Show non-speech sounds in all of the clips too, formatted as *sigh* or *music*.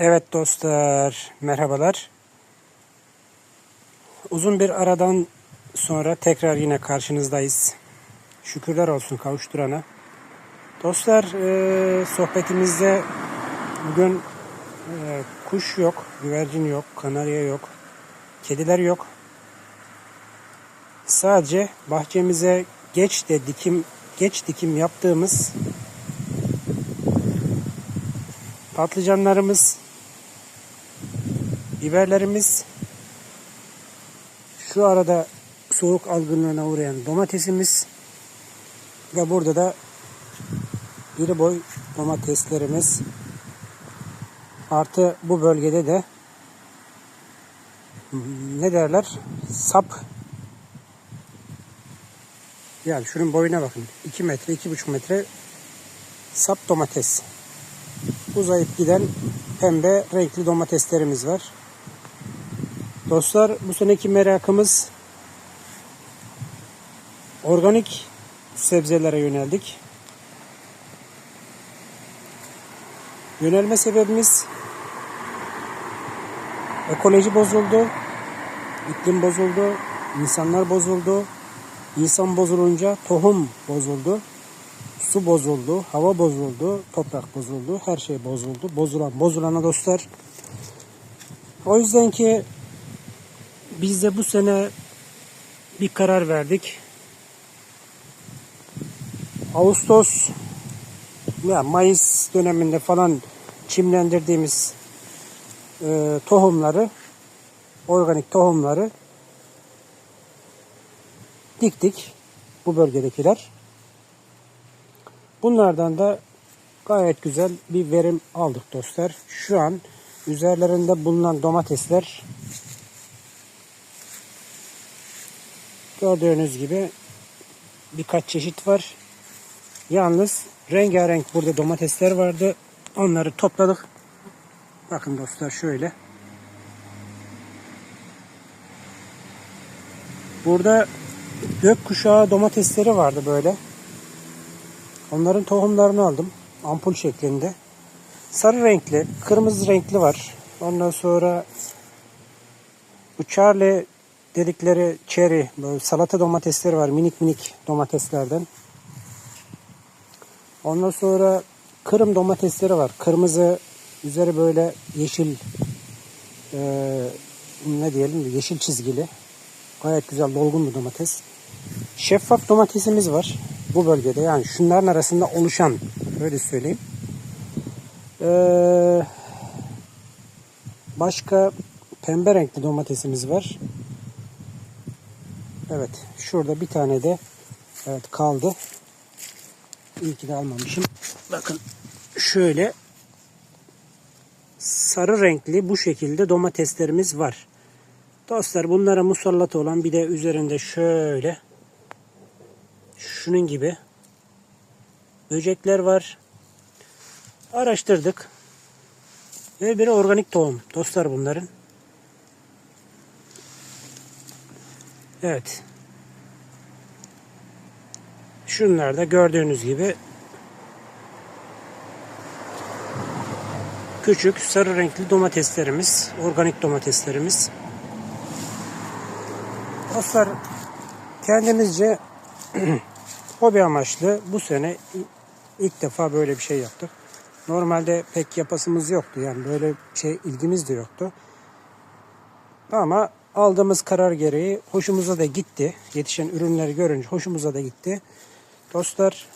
Evet dostlar, merhabalar. Uzun bir aradan sonra tekrar yine karşınızdayız. Şükürler olsun kavuşturana. Dostlar, e, sohbetimizde bugün e, kuş yok, güvercin yok, kanarya yok, kediler yok. Sadece bahçemize geç de dikim geç dikim yaptığımız patlıcanlarımız, biberlerimiz, şu arada soğuk algınlığına uğrayan domatesimiz ve burada da iri boy domateslerimiz. Artı bu bölgede de ne derler? Sap. Yani şunun boyuna bakın. 2 metre 2,5 metre sap domates. Uzayıp giden pembe renkli domateslerimiz var. Dostlar bu seneki merakımız organik sebzelere yöneldik. Yönelme sebebimiz ekoloji bozuldu, iklim bozuldu, insanlar bozuldu. İnsan bozulunca tohum bozuldu su bozuldu, hava bozuldu, toprak bozuldu, her şey bozuldu. Bozulan bozulana dostlar. O yüzden ki biz de bu sene bir karar verdik. Ağustos ya Mayıs döneminde falan çimlendirdiğimiz e, tohumları organik tohumları diktik bu bölgedekiler. Bunlardan da gayet güzel bir verim aldık dostlar. Şu an üzerlerinde bulunan domatesler gördüğünüz gibi birkaç çeşit var. Yalnız rengarenk burada domatesler vardı. Onları topladık. Bakın dostlar şöyle. Burada gökkuşağı domatesleri vardı böyle. Onların tohumlarını aldım. Ampul şeklinde. Sarı renkli, kırmızı renkli var. Ondan sonra bu dedikleri cherry, böyle salata domatesleri var. Minik minik domateslerden. Ondan sonra kırım domatesleri var. Kırmızı, üzeri böyle yeşil e, ne diyelim yeşil çizgili. Gayet güzel dolgun bir domates. Şeffaf domatesimiz var bu bölgede yani şunların arasında oluşan öyle söyleyeyim. Ee, başka pembe renkli domatesimiz var. Evet şurada bir tane de evet kaldı. İyi ki de almamışım. Bakın şöyle sarı renkli bu şekilde domateslerimiz var. Dostlar bunlara musallat olan bir de üzerinde şöyle şunun gibi böcekler var. Araştırdık. Ve biri organik tohum. Dostlar bunların. Evet. Şunlar da gördüğünüz gibi küçük sarı renkli domateslerimiz, organik domateslerimiz. Dostlar kendimizce *clears throat* hobi amaçlı bu sene ilk defa böyle bir şey yaptık. Normalde pek yapasımız yoktu. Yani böyle şey ilgimiz de yoktu. Ama aldığımız karar gereği hoşumuza da gitti. Yetişen ürünleri görünce hoşumuza da gitti. Dostlar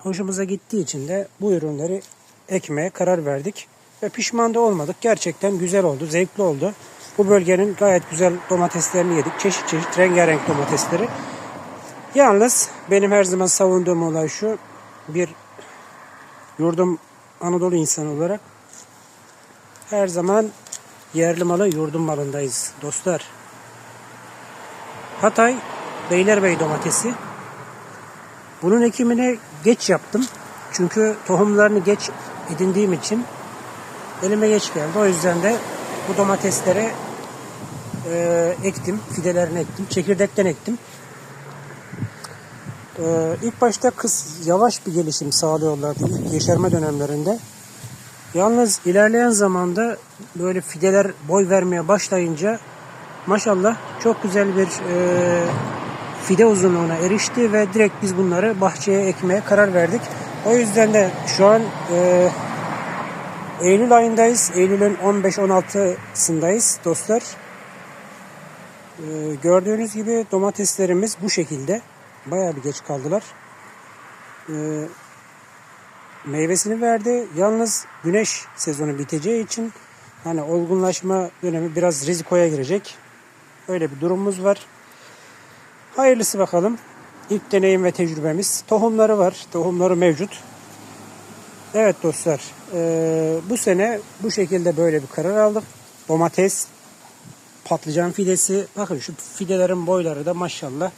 hoşumuza gittiği için de bu ürünleri ekmeye karar verdik. Ve pişman da olmadık. Gerçekten güzel oldu, zevkli oldu. Bu bölgenin gayet güzel domateslerini yedik. Çeşit çeşit rengarenk domatesleri. Yalnız benim her zaman savunduğum olay şu. Bir yurdum Anadolu insanı olarak her zaman yerli malı yurdum malındayız dostlar. Hatay Beylerbeyi domatesi. Bunun ekimini geç yaptım. Çünkü tohumlarını geç edindiğim için elime geç geldi. O yüzden de bu domatesleri e, ektim. Fidelerini ektim. Çekirdekten ektim. Ee, ilk başta kız yavaş bir gelişim sağlıyorlardı ilk yeşerme dönemlerinde. Yalnız ilerleyen zamanda böyle fideler boy vermeye başlayınca maşallah çok güzel bir e, fide uzunluğuna erişti ve direkt biz bunları bahçeye ekmeye karar verdik. O yüzden de şu an e, Eylül ayındayız. Eylül'ün 15-16'sındayız dostlar. E, gördüğünüz gibi domateslerimiz bu şekilde. Bayağı bir geç kaldılar. E, meyvesini verdi. Yalnız güneş sezonu biteceği için hani olgunlaşma dönemi biraz rizikoya girecek. Öyle bir durumumuz var. Hayırlısı bakalım. İlk deneyim ve tecrübemiz. Tohumları var. Tohumları mevcut. Evet dostlar. eee, bu sene bu şekilde böyle bir karar aldık. Domates, patlıcan fidesi. Bakın şu fidelerin boyları da maşallah.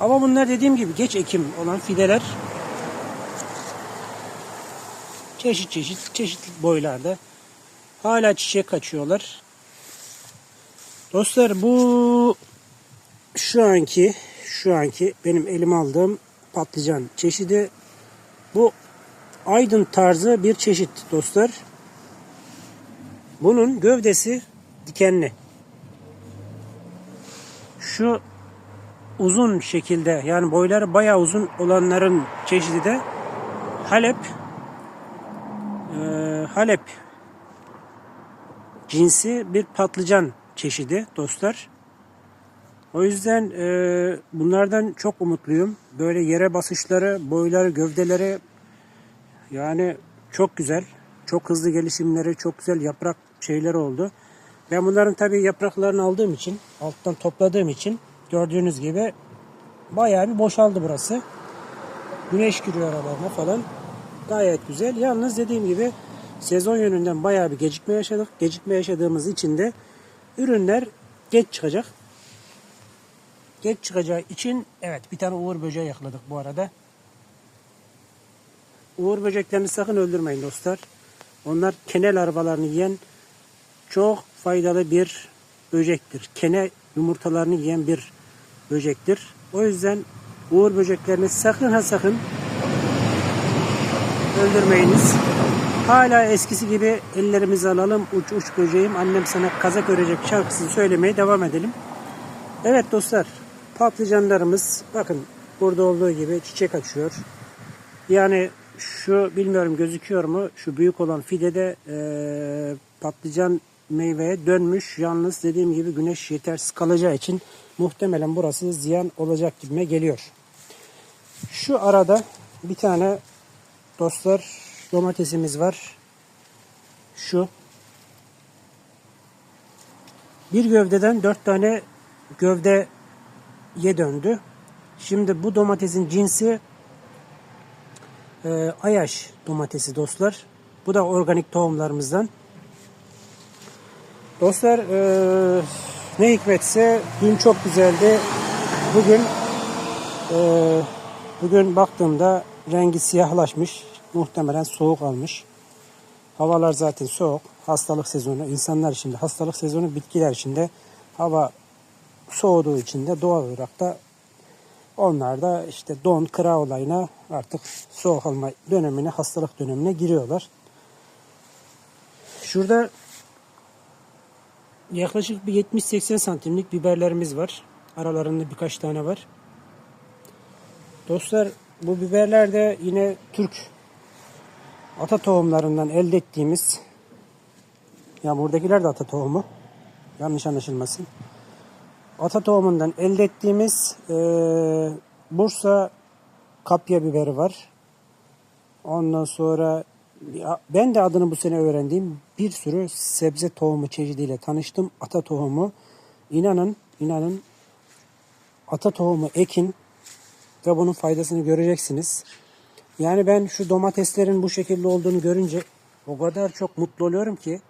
Ama bunlar dediğim gibi geç ekim olan fideler. Çeşit çeşit çeşitli boylarda. Hala çiçek açıyorlar. Dostlar bu şu anki şu anki benim elime aldığım patlıcan çeşidi bu aydın tarzı bir çeşit dostlar. Bunun gövdesi dikenli. Şu uzun şekilde yani boyları bayağı uzun olanların çeşidi de Halep Ee, Halep cinsi bir patlıcan çeşidi dostlar. O yüzden e, bunlardan çok umutluyum. Böyle yere basışları, boyları, gövdeleri yani çok güzel. Çok hızlı gelişimleri, çok güzel yaprak şeyleri oldu. Ben bunların tabii yapraklarını aldığım için, alttan topladığım için gördüğünüz gibi bayağı bir boşaldı burası. Güneş giriyor aralarına falan. Gayet güzel. Yalnız dediğim gibi sezon yönünden bayağı bir gecikme yaşadık. Gecikme yaşadığımız için de ürünler geç çıkacak. Geç çıkacağı için evet bir tane uğur böceği yakaladık bu arada. Uğur böceklerini sakın öldürmeyin dostlar. Onlar kene larvalarını yiyen çok faydalı bir böcektir. Kene yumurtalarını yiyen bir böcektir. O yüzden uğur böceklerini sakın ha sakın öldürmeyiniz. Hala eskisi gibi ellerimizi alalım uç uç böceğim annem sana kazak örecek şarkısını söylemeye devam edelim. Evet dostlar patlıcanlarımız bakın burada olduğu gibi çiçek açıyor. Yani şu bilmiyorum gözüküyor mu şu büyük olan fidede eee, patlıcan meyveye dönmüş. Yalnız dediğim gibi güneş yetersiz kalacağı için muhtemelen burası ziyan olacak gibime geliyor. Şu arada bir tane dostlar domatesimiz var. Şu. Bir gövdeden dört tane gövdeye döndü. Şimdi bu domatesin cinsi e, Ayaş domatesi dostlar. Bu da organik tohumlarımızdan. Dostlar e, ne hikmetse dün çok güzeldi. Bugün e, bugün baktığımda rengi siyahlaşmış. Muhtemelen soğuk almış. Havalar zaten soğuk. Hastalık sezonu. insanlar için de hastalık sezonu bitkiler için de hava soğuduğu için de doğal olarak da onlar da işte don, kıra olayına artık soğuk alma dönemine, hastalık dönemine giriyorlar. Şurada yaklaşık bir 70-80 santimlik biberlerimiz var. Aralarında birkaç tane var. Dostlar bu biberler de yine Türk ata tohumlarından elde ettiğimiz ya buradakiler de ata tohumu. Yanlış anlaşılmasın. Ata tohumundan elde ettiğimiz e, Bursa kapya biberi var. Ondan sonra ben de adını bu sene öğrendiğim bir sürü sebze tohumu çeşidiyle tanıştım. Ata tohumu. İnanın, inanın ata tohumu ekin ve bunun faydasını göreceksiniz. Yani ben şu domateslerin bu şekilde olduğunu görünce o kadar çok mutlu oluyorum ki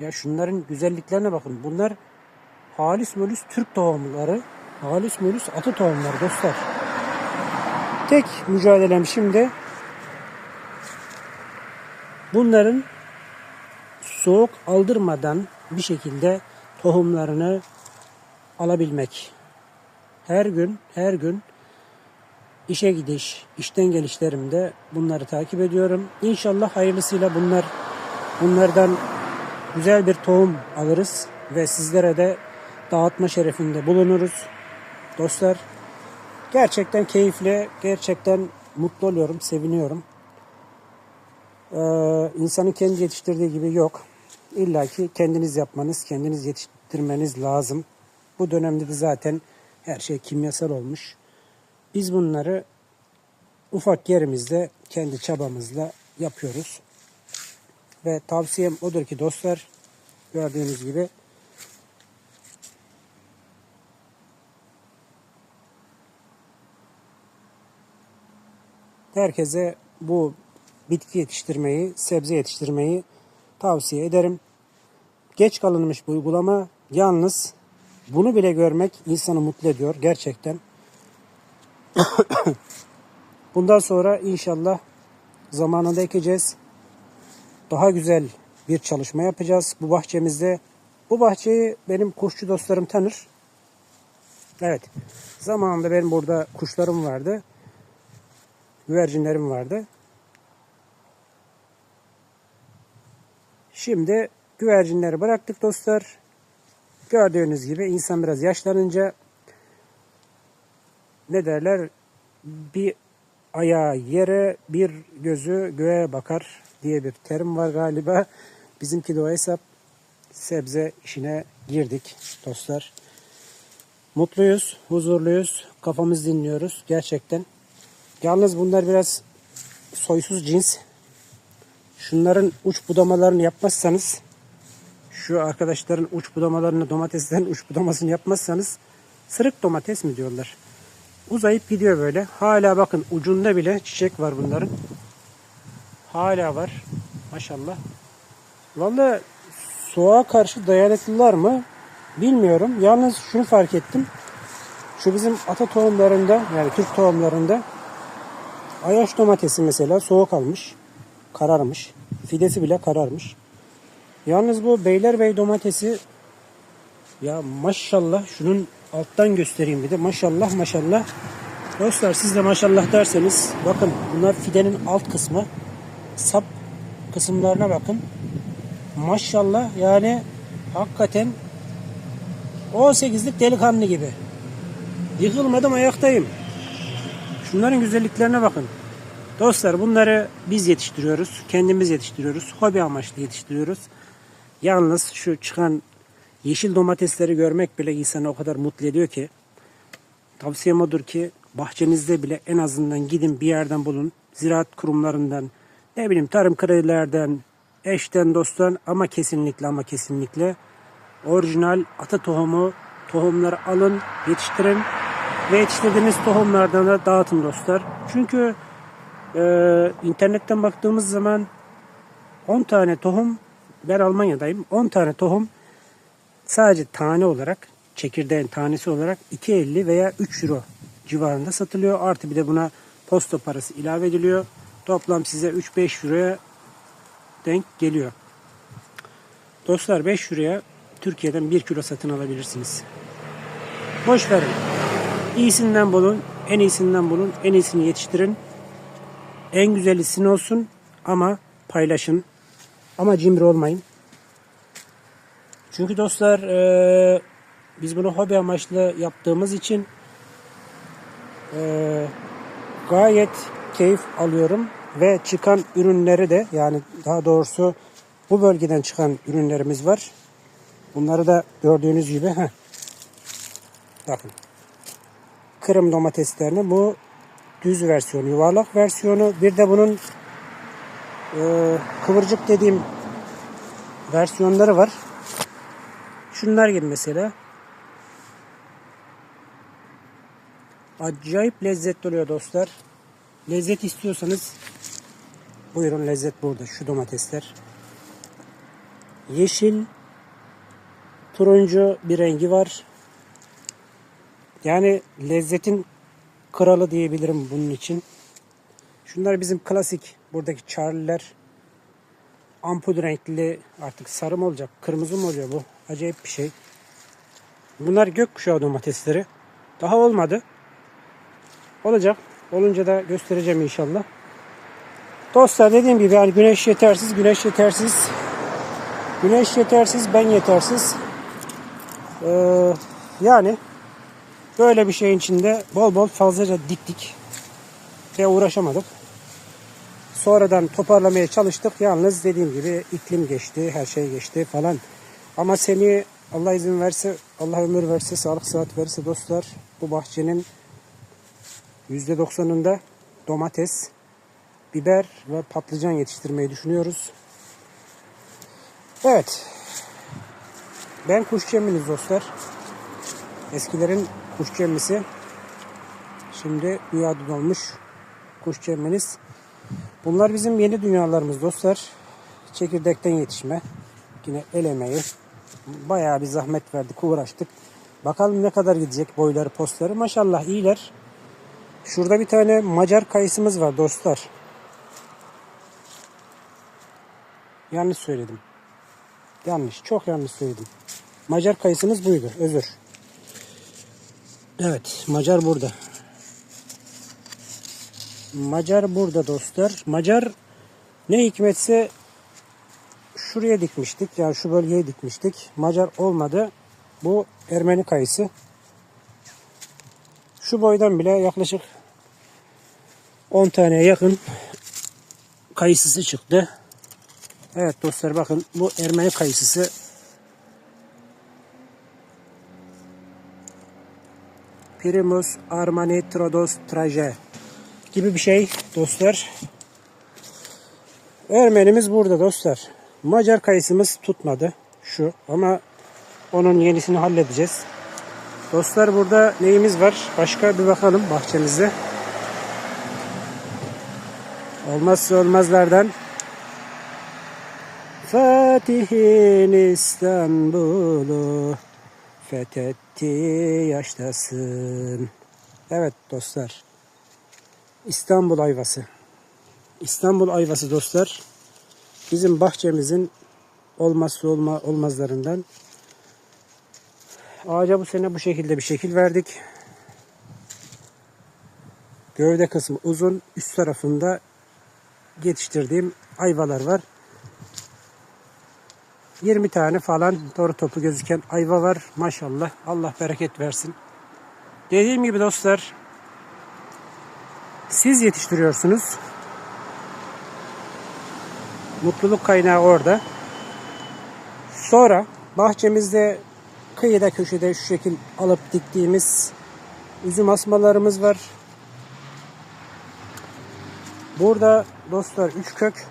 ya şunların güzelliklerine bakın. Bunlar halis mölüs Türk tohumları. Halis mölüs atı tohumları dostlar. Tek mücadelem şimdi bunların soğuk aldırmadan bir şekilde tohumlarını alabilmek. Her gün, her gün işe gidiş, işten gelişlerimde bunları takip ediyorum. İnşallah hayırlısıyla bunlar bunlardan güzel bir tohum alırız ve sizlere de dağıtma şerefinde bulunuruz. Dostlar gerçekten keyifli, gerçekten mutlu oluyorum, seviniyorum. Ee, insanın kendi yetiştirdiği gibi yok. İlla ki kendiniz yapmanız, kendiniz yetiştirmeniz lazım. Bu dönemde de zaten her şey kimyasal olmuş. Biz bunları ufak yerimizde kendi çabamızla yapıyoruz. Ve tavsiyem odur ki dostlar gördüğünüz gibi herkese bu bitki yetiştirmeyi, sebze yetiştirmeyi tavsiye ederim. Geç kalınmış bu uygulama. Yalnız bunu bile görmek insanı mutlu ediyor gerçekten. *coughs* Bundan sonra inşallah zamanında ekeceğiz. Daha güzel bir çalışma yapacağız bu bahçemizde. Bu bahçeyi benim kuşçu dostlarım tanır. Evet. Zamanında benim burada kuşlarım vardı. Güvercinlerim vardı. Şimdi güvercinleri bıraktık dostlar. Gördüğünüz gibi insan biraz yaşlanınca ne derler bir ayağı yere bir gözü göğe bakar diye bir terim var galiba. Bizimki de o hesap sebze işine girdik dostlar. Mutluyuz, huzurluyuz, kafamız dinliyoruz gerçekten. Yalnız bunlar biraz soysuz cins. Şunların uç budamalarını yapmazsanız şu arkadaşların uç budamalarını domateslerin uç budamasını yapmazsanız sırık domates mi diyorlar. Uzayıp gidiyor böyle. Hala bakın ucunda bile çiçek var bunların. Hala var. Maşallah. Vallahi soğuğa karşı dayanıklılar mı? Bilmiyorum. Yalnız şunu fark ettim. Şu bizim ata tohumlarında yani Türk tohumlarında Ayaş domatesi mesela soğuk almış. Kararmış. Fidesi bile kararmış. Yalnız bu Beylerbeyi domatesi ya maşallah şunun alttan göstereyim bir de maşallah maşallah. Dostlar siz de maşallah derseniz bakın bunlar fidenin alt kısmı. Sap kısımlarına bakın. Maşallah yani hakikaten 18'lik delikanlı gibi. Yıkılmadım ayaktayım. Şunların güzelliklerine bakın. Dostlar bunları biz yetiştiriyoruz. Kendimiz yetiştiriyoruz. Hobi amaçlı yetiştiriyoruz. Yalnız şu çıkan yeşil domatesleri görmek bile insanı o kadar mutlu ediyor ki. Tavsiyem odur ki bahçenizde bile en azından gidin bir yerden bulun. Ziraat kurumlarından, ne bileyim tarım kredilerden, eşten dosttan ama kesinlikle ama kesinlikle orijinal ata tohumu tohumları alın, yetiştirin ve yetiştirdiğiniz tohumlardan da dağıtın dostlar. Çünkü e, internetten baktığımız zaman 10 tane tohum ben Almanya'dayım. 10 tane tohum sadece tane olarak çekirdeğin tanesi olarak 2.50 veya 3 euro civarında satılıyor. Artı bir de buna posta parası ilave ediliyor. Toplam size 3-5 euroya denk geliyor. Dostlar 5 euroya Türkiye'den 1 kilo satın alabilirsiniz. Boş verin. İyisinden bulun, en iyisinden bulun, en iyisini yetiştirin. En güzeli sizin olsun ama paylaşın. Ama cimri olmayın. Çünkü dostlar e, biz bunu hobi amaçlı yaptığımız için e, gayet keyif alıyorum ve çıkan ürünleri de yani daha doğrusu bu bölgeden çıkan ürünlerimiz var. Bunları da gördüğünüz gibi heh. bakın kırım domateslerini bu düz versiyonu, yuvarlak versiyonu. Bir de bunun e, kıvırcık dediğim versiyonları var. Şunlar gibi mesela. Acayip lezzetli oluyor dostlar. Lezzet istiyorsanız buyurun lezzet burada. Şu domatesler. Yeşil, turuncu bir rengi var. Yani lezzetin kralı diyebilirim bunun için. Şunlar bizim klasik buradaki Charlie'ler. Ampul renkli artık sarı mı olacak, kırmızı mı oluyor bu? Acayip bir şey. Bunlar gökkuşağı domatesleri. Daha olmadı. Olacak. Olunca da göstereceğim inşallah. Dostlar dediğim gibi yani güneş yetersiz, güneş yetersiz. Güneş yetersiz, ben yetersiz. Ee, yani böyle bir şeyin içinde bol bol fazlaca diktik ve uğraşamadık. Sonradan toparlamaya çalıştık. Yalnız dediğim gibi iklim geçti, her şey geçti falan. Ama seni Allah izin verse, Allah ömür verse, sağlık sıhhat verirse dostlar bu bahçenin %90'ında domates, biber ve patlıcan yetiştirmeyi düşünüyoruz. Evet. Ben kuş dostlar. Eskilerin kuş cemmisi. Şimdi dünyada dolmuş kuş cemminiz. Bunlar bizim yeni dünyalarımız dostlar. Çekirdekten yetişme. Yine el emeği. Bayağı bir zahmet verdik, uğraştık. Bakalım ne kadar gidecek boyları, postları. Maşallah iyiler. Şurada bir tane Macar kayısımız var dostlar. Yanlış söyledim. Yanlış, çok yanlış söyledim. Macar kayısımız buydu, özür. Evet, Macar burada. Macar burada dostlar. Macar ne hikmetse şuraya dikmiştik. Yani şu bölgeye dikmiştik. Macar olmadı. Bu Ermeni kayısı. Şu boydan bile yaklaşık 10 taneye yakın kayısısı çıktı. Evet dostlar bakın bu Ermeni kayısısı. Primus Armani Trodos Traje gibi bir şey dostlar. Ermenimiz burada dostlar. Macar kayısımız tutmadı şu ama onun yenisini halledeceğiz. Dostlar burada neyimiz var? Başka bir bakalım bahçemizde. Olmazsa olmazlardan Fatih'in İstanbul'u fethetti yaştasın. Evet dostlar. İstanbul ayvası. İstanbul ayvası dostlar. Bizim bahçemizin olmazsa olma, olmazlarından. Ağaca bu sene bu şekilde bir şekil verdik. Gövde kısmı uzun. Üst tarafında yetiştirdiğim ayvalar var. 20 tane falan doğru topu gözüken ayva var. Maşallah. Allah bereket versin. Dediğim gibi dostlar siz yetiştiriyorsunuz. Mutluluk kaynağı orada. Sonra bahçemizde kıyıda köşede şu şekil alıp diktiğimiz üzüm asmalarımız var. Burada dostlar üç kök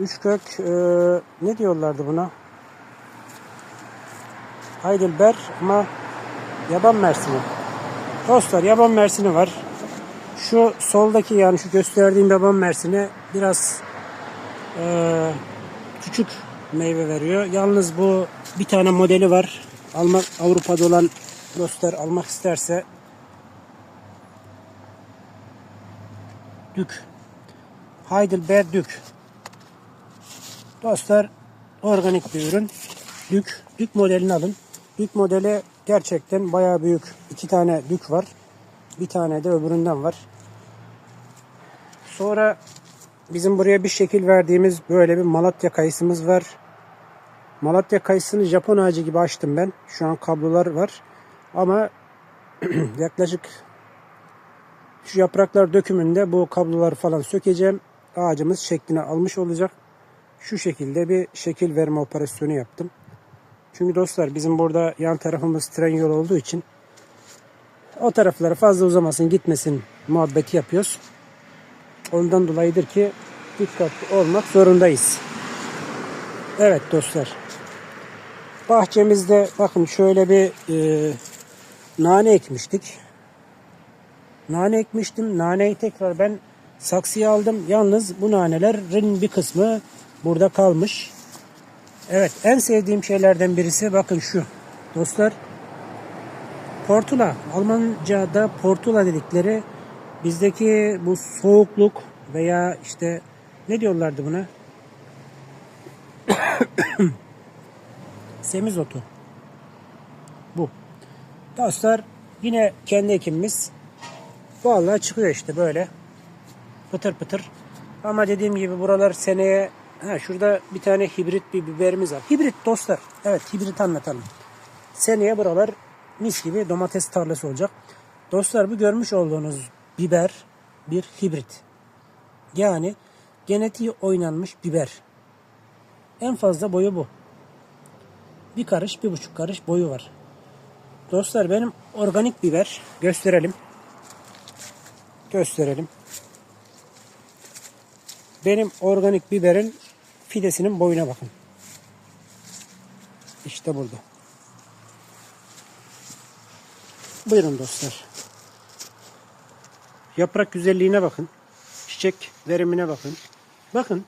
üç kök e, ne diyorlardı buna? Heidelberg ama yaban mersini. Dostlar yaban mersini var. Şu soldaki yani şu gösterdiğim yaban mersini biraz e, küçük meyve veriyor. Yalnız bu bir tane modeli var. Almak Avrupa'da olan dostlar almak isterse Dük. Heidelberg Dük. Dostlar organik bir ürün. Dük. Dük modelini alın. Dük modeli gerçekten bayağı büyük. İki tane dük var. Bir tane de öbüründen var. Sonra bizim buraya bir şekil verdiğimiz böyle bir Malatya kayısımız var. Malatya kayısını Japon ağacı gibi açtım ben. Şu an kablolar var. Ama *clears throat* yaklaşık şu yapraklar dökümünde bu kabloları falan sökeceğim. Ağacımız şeklini almış olacak. Şu şekilde bir şekil verme operasyonu yaptım. Çünkü dostlar bizim burada yan tarafımız tren yolu olduğu için o taraflara fazla uzamasın gitmesin muhabbeti yapıyoruz. Ondan dolayıdır ki dikkatli olmak zorundayız. Evet dostlar. Bahçemizde bakın şöyle bir e, nane ekmiştik. Nane ekmiştim. Naneyi tekrar ben saksıya aldım. Yalnız bu nanelerin bir kısmı burada kalmış. Evet en sevdiğim şeylerden birisi bakın şu. Dostlar Portula. Almanca'da portula dedikleri bizdeki bu soğukluk veya işte ne diyorlardı buna? *coughs* Semizotu. Bu. Dostlar yine kendi ekimimiz Vallahi çıkıyor işte böyle. Pıtır pıtır. Ama dediğim gibi buralar seneye ha şurada bir tane hibrit bir biberimiz var. Hibrit dostlar. Evet hibrit anlatalım. Seneye buralar mis gibi domates tarlası olacak. Dostlar bu görmüş olduğunuz biber bir hibrit. Yani genetiği oynanmış biber. En fazla boyu bu. Bir karış, bir buçuk karış boyu var. Dostlar benim organik biber gösterelim. Gösterelim. Benim organik biberin fidesinin boyuna bakın. İşte burada. Buyurun dostlar. Yaprak güzelliğine bakın. Çiçek verimine bakın. Bakın.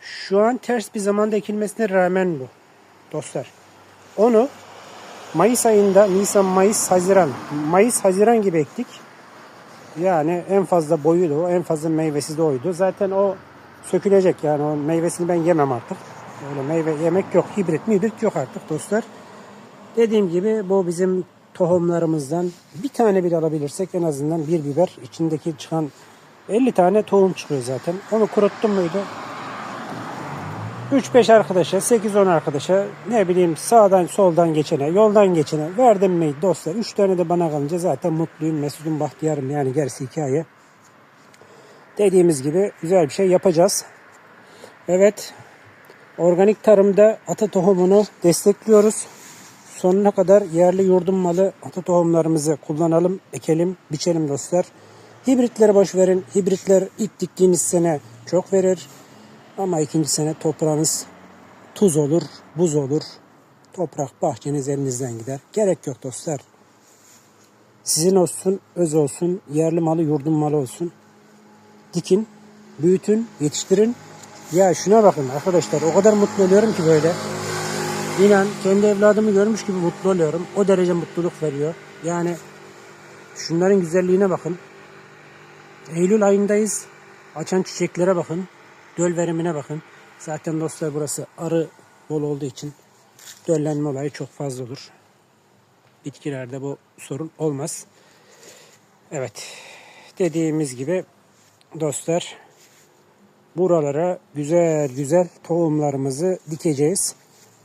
Şu an ters bir zamanda ekilmesine rağmen bu. Dostlar. Onu Mayıs ayında Nisan, Mayıs, Haziran. Mayıs, Haziran gibi ektik. Yani en fazla boyu da o, en fazla meyvesi de oydu. Zaten o sökülecek yani o meyvesini ben yemem artık. Öyle meyve yemek yok, hibrit mibrit yok artık dostlar. Dediğim gibi bu bizim tohumlarımızdan bir tane bile alabilirsek en azından bir biber içindeki çıkan 50 tane tohum çıkıyor zaten. Onu kuruttum muydu? 3-5 arkadaşa, 8-10 arkadaşa ne bileyim sağdan soldan geçene, yoldan geçene verdim mi dostlar? 3 tane de bana kalınca zaten mutluyum, mesudum, bahtiyarım yani gerisi hikaye. Dediğimiz gibi güzel bir şey yapacağız. Evet, organik tarımda ata tohumunu destekliyoruz. Sonuna kadar yerli yurdum malı ata tohumlarımızı kullanalım, ekelim, biçelim dostlar. Hibritleri boş verin. Hibritler ilk diktiğiniz sene çok verir. Ama ikinci sene toprağınız tuz olur, buz olur. Toprak bahçeniz elinizden gider. Gerek yok dostlar. Sizin olsun, öz olsun, yerli malı, yurdum malı olsun. Dikin, büyütün, yetiştirin. Ya şuna bakın arkadaşlar o kadar mutlu oluyorum ki böyle. İnan kendi evladımı görmüş gibi mutlu oluyorum. O derece mutluluk veriyor. Yani şunların güzelliğine bakın. Eylül ayındayız. Açan çiçeklere bakın. Döl verimine bakın. Zaten dostlar burası arı bol olduğu için döllenme olayı çok fazla olur. Bitkilerde bu sorun olmaz. Evet. Dediğimiz gibi dostlar buralara güzel güzel tohumlarımızı dikeceğiz.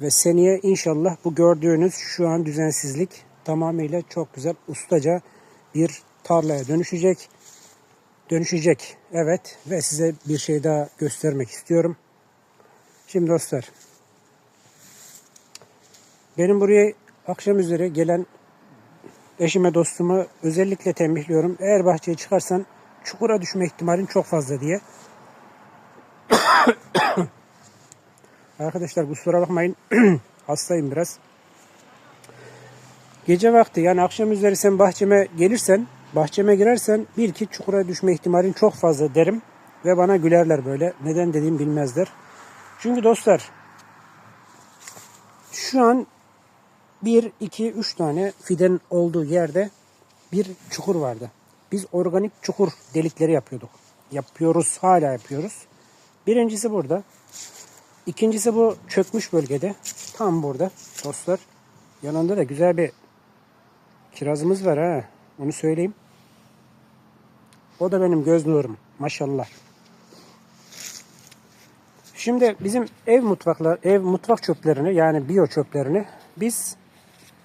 Ve seneye inşallah bu gördüğünüz şu an düzensizlik tamamıyla çok güzel ustaca bir tarlaya dönüşecek. Dönüşecek. Evet. Ve size bir şey daha göstermek istiyorum. Şimdi dostlar. Benim buraya akşam üzere gelen eşime dostuma özellikle tembihliyorum. Eğer bahçeye çıkarsan çukura düşme ihtimalin çok fazla diye. *coughs* Arkadaşlar kusura bakmayın. *coughs* Hastayım biraz. Gece vakti yani akşam üzeri sen bahçeme gelirsen, bahçeme girersen bil ki çukura düşme ihtimalin çok fazla derim. Ve bana gülerler böyle. Neden dediğim bilmezler. Çünkü dostlar şu an 1, 2, 3 tane fiden olduğu yerde bir çukur vardı. Biz organik çukur delikleri yapıyorduk. Yapıyoruz, hala yapıyoruz. Birincisi burada. İkincisi bu çökmüş bölgede. Tam burada dostlar. Yanında da güzel bir kirazımız var ha. Onu söyleyeyim. O da benim göz nurum. Maşallah. Şimdi bizim ev mutfaklar, ev mutfak çöplerini yani biyo çöplerini biz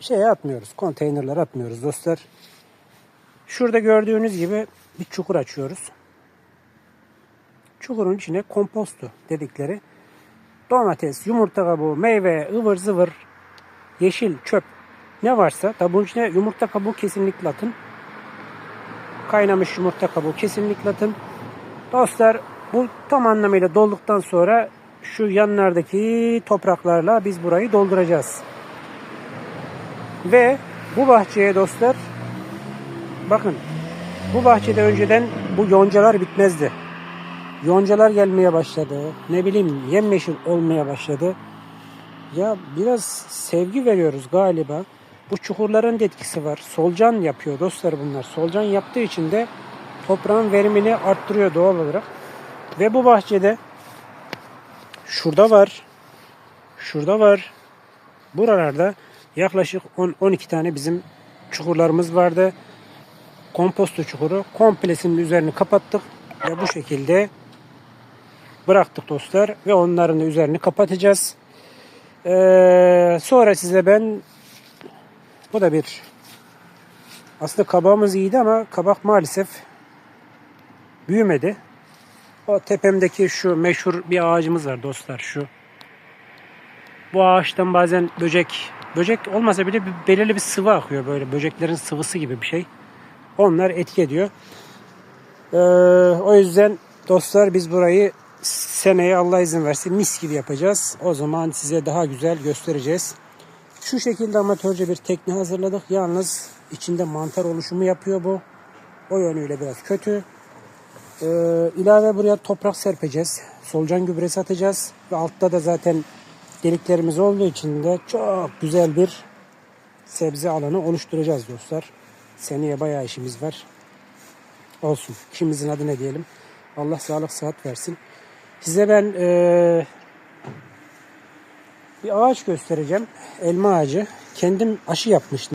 şeye atmıyoruz. Konteynerlere atmıyoruz dostlar. Şurada gördüğünüz gibi bir çukur açıyoruz. Çukurun içine kompostu dedikleri domates, yumurta kabuğu, meyve, ıvır zıvır, yeşil, çöp ne varsa tabi bunun içine yumurta kabuğu kesinlikle atın. Kaynamış yumurta kabuğu kesinlikle atın. Dostlar bu tam anlamıyla dolduktan sonra şu yanlardaki topraklarla biz burayı dolduracağız. Ve bu bahçeye dostlar bakın bu bahçede önceden bu yoncalar bitmezdi. Yoncalar gelmeye başladı. Ne bileyim yemyeşil olmaya başladı. Ya biraz sevgi veriyoruz galiba. Bu çukurların da etkisi var. Solcan yapıyor dostlar bunlar. Solcan yaptığı için de toprağın verimini arttırıyor doğal olarak. Ve bu bahçede şurada var. Şurada var. Buralarda yaklaşık 10-12 tane bizim çukurlarımız vardı. Komposto çukuru. Komplesinin üzerini kapattık ve bu şekilde bıraktık dostlar ve onların da üzerini kapatacağız. Ee, sonra size ben bu da bir aslında kabağımız iyiydi ama kabak maalesef büyümedi. O tepemdeki şu meşhur bir ağacımız var dostlar şu. Bu ağaçtan bazen böcek, böcek olmasa bile belirli bir sıvı akıyor böyle böceklerin sıvısı gibi bir şey. Onlar etki ediyor. Ee, o yüzden dostlar biz burayı seneye Allah izin versin mis gibi yapacağız. O zaman size daha güzel göstereceğiz. Şu şekilde amatörce bir tekne hazırladık. Yalnız içinde mantar oluşumu yapıyor bu. O yönüyle biraz kötü. Ee, ilave buraya toprak serpeceğiz. Solucan gübresi atacağız. Ve altta da zaten deliklerimiz olduğu için de çok güzel bir sebze alanı oluşturacağız dostlar. Seneye bayağı işimiz var. Olsun. İşimizin adı ne diyelim. Allah sağlık sıhhat versin. Size ben eee, bir ağaç göstereceğim. Elma ağacı. Kendim aşı yapmıştım.